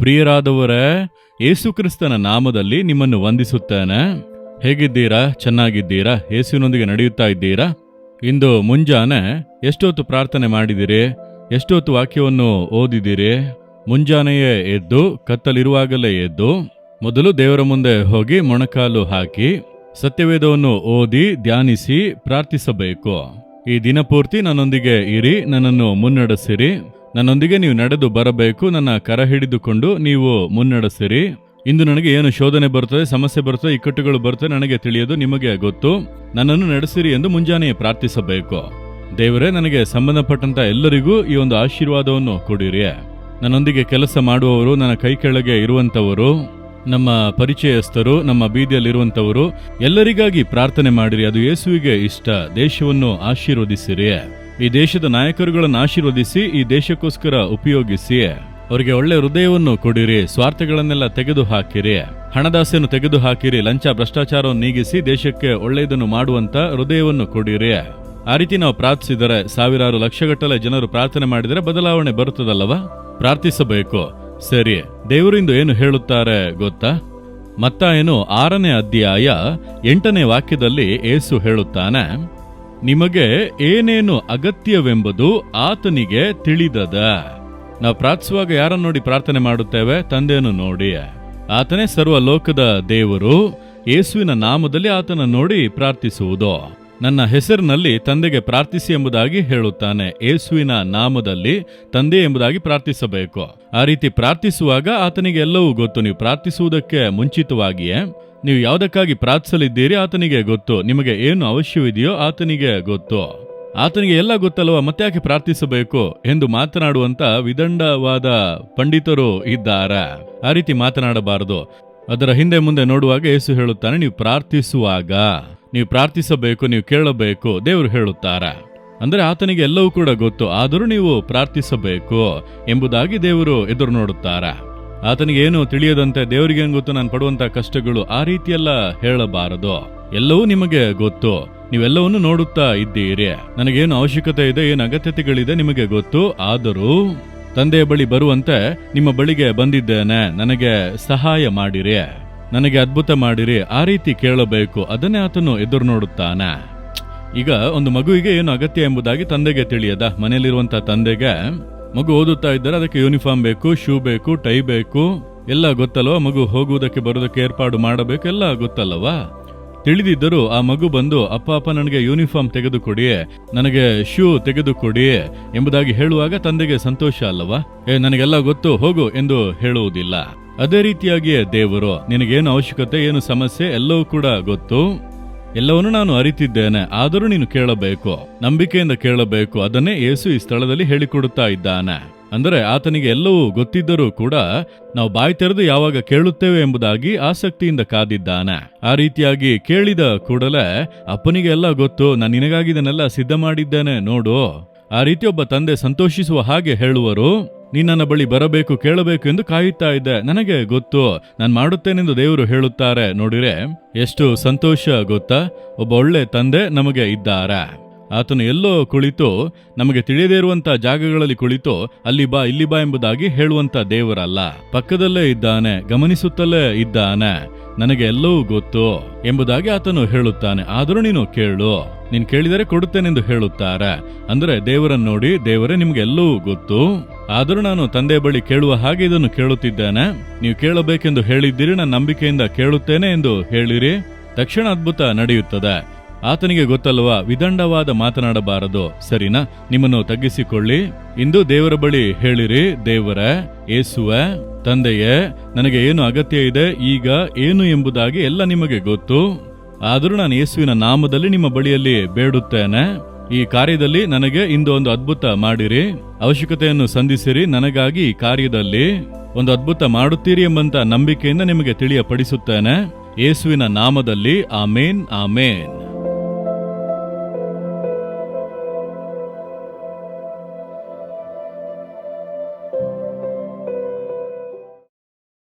ಪ್ರಿಯರಾದವರೇ, ಯೇಸುಕ್ರಿಸ್ತನ ನಾಮದಲ್ಲಿ ನಿಮ್ಮನ್ನು ವಂದಿಸುತ್ತೇನೆ. ಹೇಗಿದ್ದೀರಾ? ಚೆನ್ನಾಗಿದ್ದೀರಾ? ಯೇಸುವಿನೊಂದಿಗೆ ನಡೆಯುತ್ತಾ ಇದ್ದೀರಾ? ಇಂದು ಮುಂಜಾನೆ ಎಷ್ಟೊತ್ತು ಪ್ರಾರ್ಥನೆ ಮಾಡಿದಿರಿ? ಎಷ್ಟೊತ್ತು ವಾಕ್ಯವನ್ನು ಓದಿದಿರಿ? ಮುಂಜಾನೆಯೇ ಎದ್ದು, ಕತ್ತಲಿರುವಾಗಲೇ ಎದ್ದು, ಮೊದಲು ದೇವರ ಮುಂದೆ ಹೋಗಿ ಮೊಣಕಾಲು ಹಾಕಿ, ಸತ್ಯವೇದವನ್ನು ಓದಿ, ಧ್ಯಾನಿಸಿ, ಪ್ರಾರ್ಥಿಸಬೇಕು. ಈ ದಿನಪೂರ್ತಿ ನನ್ನೊಂದಿಗೆ ಇರಿ, ನನ್ನನ್ನು ಮುನ್ನಡೆಸಿರಿ. ನನ್ನೊಂದಿಗೆ ನೀವು ನಡೆದು ಬರಬೇಕು, ನನ್ನ ಕರ ಹಿಡಿದುಕೊಂಡು ನೀವು ಮುನ್ನಡೆಸಿರಿ. ಇಂದು ನನಗೆ ಏನು ಶೋಧನೆ ಬರುತ್ತದೆ, ಸಮಸ್ಯೆ ಬರುತ್ತದೆ ಇಕ್ಕಟ್ಟುಗಳು ಬರ್ತದೆ ನನಗೆ ತಿಳಿಯೋದು, ನಿಮಗೆ ಗೊತ್ತು. ನನ್ನನ್ನು ನಡೆಸಿರಿ ಎಂದು ಮುಂಜಾನೆ ಪ್ರಾರ್ಥಿಸಬೇಕು. ದೇವರೇ, ನನಗೆ ಸಂಬಂಧಪಟ್ಟಂತ ಎಲ್ಲರಿಗೂ ಈ ಒಂದು ಆಶೀರ್ವಾದವನ್ನು ಕೊಡಿರಿ. ನನ್ನೊಂದಿಗೆ ಕೆಲಸ ಮಾಡುವವರು, ನನ್ನ ಕೈ ಕೆಳಗೆ ಇರುವಂತವರು, ನಮ್ಮ ಪರಿಚಯಸ್ಥರು, ನಮ್ಮ ಬೀದಿಯಲ್ಲಿರುವಂತವರು, ಎಲ್ಲರಿಗಾಗಿ ಪ್ರಾರ್ಥನೆ ಮಾಡಿರಿ. ಅದು ಯೇಸುವಿಗೆ ಇಷ್ಟ. ದೇಶವನ್ನು ಆಶೀರ್ವದಿಸಿರಿ. ಈ ದೇಶದ ನಾಯಕರುಗಳನ್ನು ಆಶೀರ್ವದಿಸಿ ಈ ದೇಶಕ್ಕೋಸ್ಕರ ಉಪಯೋಗಿಸಿ. ಅವರಿಗೆ ಒಳ್ಳೆ ಹೃದಯವನ್ನು ಕೊಡಿರಿ, ಸ್ವಾರ್ಥಗಳನ್ನೆಲ್ಲ ತೆಗೆದು ಹಾಕಿರಿ ಹಣದಾಸೆಯನ್ನು ತೆಗೆದು ಹಾಕಿರಿ ಲಂಚ ಭ್ರಷ್ಟಾಚಾರವನ್ನು ನೀಗಿಸಿ ದೇಶಕ್ಕೆ ಒಳ್ಳೆಯದನ್ನು ಮಾಡುವಂತ ಹೃದಯವನ್ನು ಕೊಡಿರಿ. ಆ ರೀತಿ ನಾವು ಪ್ರಾರ್ಥಿಸಿದರೆ, ಸಾವಿರಾರು ಲಕ್ಷಗಟ್ಟಲೆ ಜನರು ಪ್ರಾರ್ಥನೆ ಮಾಡಿದರೆ ಬದಲಾವಣೆ ಬರುತ್ತದಲ್ಲವಾ? ಪ್ರಾರ್ಥಿಸಬೇಕು. ಸರಿ ದೇವರಿಂದು ಏನು ಹೇಳುತ್ತಾರೆ ಗೊತ್ತಾ? ಮತ್ತಾಯನು ಆರನೇ ಅಧ್ಯಾಯ ಎಂಟನೇ ವಾಕ್ಯದಲ್ಲಿ ಏಸು ಹೇಳುತ್ತಾನೆ ನಿಮಗೆ ಏನೇನು ಅಗತ್ಯವೆಂಬುದು ಆತನಿಗೆ ತಿಳಿದದ. ನಾವು ಪ್ರಾರ್ಥಿಸುವಾಗ ಯಾರನ್ನು ನೋಡಿ ಪ್ರಾರ್ಥನೆ ಮಾಡುತ್ತೇವೆ? ತಂದೆಯನ್ನು ನೋಡಿ. ಆತನೇ ಸರ್ವ ಲೋಕದ ದೇವರು. ಯೇಸುವಿನ ನಾಮದಲ್ಲಿ ಆತನ ನೋಡಿ ಪ್ರಾರ್ಥಿಸುವುದು. ನನ್ನ ಹೆಸರಿನಲ್ಲಿ ತಂದೆಗೆ ಪ್ರಾರ್ಥಿಸಿ ಎಂಬುದಾಗಿ ಹೇಳುತ್ತಾನೆ. ಯೇಸುವಿನ ನಾಮದಲ್ಲಿ ತಂದೆ ಎಂಬುದಾಗಿ ಪ್ರಾರ್ಥಿಸಬೇಕು. ಆ ರೀತಿ ಪ್ರಾರ್ಥಿಸುವಾಗ ಆತನಿಗೆ ಎಲ್ಲವೂ ಗೊತ್ತು. ನೀವು ಪ್ರಾರ್ಥಿಸುವುದಕ್ಕೆ ಮುಂಚಿತವಾಗಿಯೇ ನೀವು ಯಾವುದಕ್ಕಾಗಿ ಪ್ರಾರ್ಥಿಸಲಿದ್ದೀರಿ ಆತನಿಗೆ ಗೊತ್ತು. ನಿಮಗೆ ಏನು ಅವಶ್ಯವಿದೆಯೋ ಆತನಿಗೆ ಗೊತ್ತು. ಆತನಿಗೆ ಎಲ್ಲ ಗೊತ್ತಲ್ವ, ಮತ್ತೆ ಯಾಕೆ ಪ್ರಾರ್ಥಿಸಬೇಕು ಎಂದು ಮಾತನಾಡುವಂತ ವಿದಂಡವಾದ ಪಂಡಿತರು ಇದ್ದಾರೆ. ಆ ರೀತಿ ಮಾತನಾಡಬಾರದು. ಅದರ ಹಿಂದೆ ಮುಂದೆ ನೋಡುವಾಗ ಯೇಸು ಹೇಳುತ್ತಾನೆ, ನೀವು ಪ್ರಾರ್ಥಿಸುವಾಗ. ನೀವು ಪ್ರಾರ್ಥಿಸಬೇಕು, ನೀವು ಕೇಳಬೇಕು, ದೇವರು ಹೇಳುತ್ತಾರೆ. ಅಂದರೆ ಆತನಿಗೆ ಎಲ್ಲವೂ ಕೂಡ ಗೊತ್ತು, ಆದರೂ ನೀವು ಪ್ರಾರ್ಥಿಸಬೇಕು ಎಂಬುದಾಗಿ ದೇವರು ಎದುರು ನೋಡುತ್ತಾರೆ. ಆತನಿಗೆ ಏನು ತಿಳಿಯದಂತೆ ದೇವರಿಗೇನು ಗೊತ್ತು? ನಾನು ಪಡುವಂತ ಕಷ್ಟಗಳು ಆ ರೀತಿಯೆಲ್ಲ ಹೇಳಬಾರದು. ಎಲ್ಲವೂ ನಿಮಗೆ ಗೊತ್ತು. ನೀವೆಲ್ಲವನ್ನು ನೋಡುತ್ತಾ ಇದ್ದೀರಿ. ನನಗೇನು ಅವಶ್ಯಕತೆ ಇದೆ, ಏನು ಅಗತ್ಯತೆಗಳಿದೆ ನಿಮಗೆ ಗೊತ್ತು. ಆದರೂ ತಂದೆಯ ಬಳಿ ಬರುವಂತೆ ನಿಮ್ಮ ಬಳಿಗೆ ಬಂದಿದ್ದೇನೆ. ನನಗೆ ಸಹಾಯ ಮಾಡಿರಿ. ನನಗೆ ಅದ್ಭುತ ಮಾಡಿರಿ. ಆ ರೀತಿ ಕೇಳಬೇಕು. ಅದನ್ನೇ ಆತನು ಎದುರು ನೋಡುತ್ತಾನೆ. ಈಗ ಒಂದು ಮಗುವಿಗೆ ಏನು ಅಗತ್ಯ ಎಂಬುದಾಗಿ ತಂದೆಗೆ ತಿಳಿಯದ. ಮನೆಯಲ್ಲಿರುವಂತ ತಂದೆಗೆ ಮಗು ಓದುತ್ತಾ ಇದ್ದರೆ ಅದಕ್ಕೆ ಯೂನಿಫಾರ್ಮ್ ಬೇಕು ಶೂ ಬೇಕು ಟೈ ಬೇಕು. ಎಲ್ಲ ಗೊತ್ತಲ್ವಾ? ಮಗು ಹೋಗುವುದಕ್ಕೆ ಬರೋದಕ್ಕೆ ಏರ್ಪಾಡು ಮಾಡಬೇಕು, ಎಲ್ಲ ಗೊತ್ತಲ್ಲವಾ? ತಿಳಿದಿದ್ದರೂ ಆ ಮಗು ಬಂದು, ಅಪ್ಪ ಅಪ್ಪ, ನನಗೆ ಯೂನಿಫಾರ್ಮ್ ತೆಗೆದುಕೊಡಿ ನನಗೆ ಶೂ ತೆಗೆದುಕೊಡಿ ಎಂಬುದಾಗಿ ಹೇಳುವಾಗ ತಂದೆಗೆ ಸಂತೋಷ ಅಲ್ಲವಾ? ಏ, ನನಗೆಲ್ಲ ಗೊತ್ತು, ಹೋಗು ಎಂದು ಹೇಳುವುದಿಲ್ಲ. ಅದೇ ರೀತಿಯಾಗಿಯೇ ದೇವರು, ನಿನಗೇನು ಅವಶ್ಯಕತೆ, ಏನು ಸಮಸ್ಯೆ, ಎಲ್ಲವೂ ಕೂಡ ಗೊತ್ತು. ಎಲ್ಲವನ್ನೂ ನಾನು ಅರಿತಿದ್ದೇನೆ, ಆದರೂ ನೀನು ಕೇಳಬೇಕು. ನಂಬಿಕೆಯಿಂದ ಕೇಳಬೇಕು, ಅದನ್ನೇ ಯೇಸು ಈ ಸ್ಥಳದಲ್ಲಿ ಹೇಳಿಕೊಡುತ್ತಾ ಇದ್ದಾನೆ. ಅಂದರೆ ಆತನಿಗೆ ಎಲ್ಲವೂ ಗೊತ್ತಿದ್ದರೂ ಕೂಡ ನಾವು ಬಾಯಿ ತೆರೆದು ಯಾವಾಗ ಕೇಳುತ್ತೇವೆ ಎಂಬುದಾಗಿ ಆಸಕ್ತಿಯಿಂದ ಕಾದಿದ್ದಾನೆ. ಆ ರೀತಿಯಾಗಿ ಕೇಳಿದ ಕೂಡಲೇ, ಅಪ್ಪನಿಗೆ ಎಲ್ಲ ಗೊತ್ತು, ನಾನು ನಿನಗಾಗಿ ಇದನ್ನೆಲ್ಲ ಸಿದ್ಧ ಮಾಡಿದ್ದೇನೆ ನೋಡು. ಆ ರೀತಿ ಒಬ್ಬ ತಂದೆ ಸಂತೋಷಿಸುವ ಹಾಗೆ ಹೇಳುವರು ನೀ ನನ್ನ ಬಳಿ ಬರಬೇಕು, ಕೇಳಬೇಕು ಎಂದು ಕಾಯುತ್ತಾ ಇದ್ದೆ. ನನಗೆ ಗೊತ್ತು, ನಾನು ಮಾಡುತ್ತೇನೆಂದು ದೇವರು ಹೇಳುತ್ತಾರೆ. ನೋಡಿರೆ, ಎಷ್ಟು ಸಂತೋಷ ಗೊತ್ತಾ? ಒಬ್ಬ ಒಳ್ಳೆ ತಂದೆ ನಮಗೆ ಇದ್ದಾರೆ. ಆತನು ಎಲ್ಲೋ ಕುಳಿತು, ನಮಗೆ ತಿಳಿಯದೇ ಇರುವಂತಹ ಜಾಗಗಳಲ್ಲಿ ಕುಳಿತು, ಅಲ್ಲಿ ಬಾ, ಇಲ್ಲಿ ಬಾ ಎಂಬುದಾಗಿ ಹೇಳುವಂತ ದೇವರಲ್ಲ. ಪಕ್ಕದಲ್ಲೇ ಇದ್ದಾನೆ, ಗಮನಿಸುತ್ತಲೇ ಇದ್ದಾನೆ. ನನಗೆ ಎಲ್ಲವೂ ಗೊತ್ತು ಎಂಬುದಾಗಿ ಆತನು ಹೇಳುತ್ತಾನೆ. ಆದರೂ ನೀನು ಕೇಳು. ನೀನು ಕೇಳಿದರೆ ಕೊಡುತ್ತೇನೆಂದು ಹೇಳುತ್ತಾರೆ. ಅಂದ್ರೆ ದೇವರನ್ನು ನೋಡಿ, ದೇವರೇ ನಿಮ್ಗೆ ಎಲ್ಲವೂ ಗೊತ್ತು. ಆದರೂ ನಾನು ತಂದೆ ಬಳಿ ಕೇಳುವ ಹಾಗೆ ಇದನ್ನು ಕೇಳುತ್ತಿದ್ದೇನೆ. ನೀವು ಕೇಳಬೇಕೆಂದು ಹೇಳಿದ್ದೀರಿ ನಾನು ನಂಬಿಕೆಯಿಂದ ಕೇಳುತ್ತೇನೆ ಎಂದು ಹೇಳಿರಿ. ತಕ್ಷಣ ಅದ್ಭುತ ನಡೆಯುತ್ತದೆ. ಆತನಿಗೆ ಗೊತ್ತಲ್ವಾ, ವಿದಂಡವಾದ ಮಾತನಾಡಬಾರದು. ಸರಿನಾ? ನಿಮ್ಮನ್ನು ತಗ್ಗಿಸಿಕೊಳ್ಳಿ. ಇಂದು ದೇವರ ಬಳಿ ಹೇಳಿರಿ, ದೇವರ ಏಸುವ ತಂದೆಯೇ, ನನಗೆ ಏನು ಅಗತ್ಯ ಇದೆ, ಈಗ ಏನು ಎಂಬುದಾಗಿ ಎಲ್ಲ ನಿಮಗೆ ಗೊತ್ತು. ಆದರೂ ನಾನು ಯೇಸುವಿನ ನಾಮದಲ್ಲಿ ನಿಮ್ಮ ಬಳಿಯಲ್ಲಿ ಬೇಡುತ್ತೇನೆ. ಈ ಕಾರ್ಯದಲ್ಲಿ ನನಗೆ ಇಂದು ಒಂದು ಅದ್ಭುತ ಮಾಡಿರಿ. ಅವಶ್ಯಕತೆಯನ್ನು ಸಂಧಿಸಿರಿ, ನನಗಾಗಿ ಈ ಕಾರ್ಯದಲ್ಲಿ ಒಂದು ಅದ್ಭುತ ಮಾಡುತ್ತೀರಿ ಎಂಬಂತ ನಂಬಿಕೆಯಿಂದ ನಿಮಗೆ ತಿಳಿಯಪಡಿಸುತ್ತೇನೆ. ಯೇಸುವಿನ ನಾಮದಲ್ಲಿ ಆಮೇನ್ ಆಮೇನ್.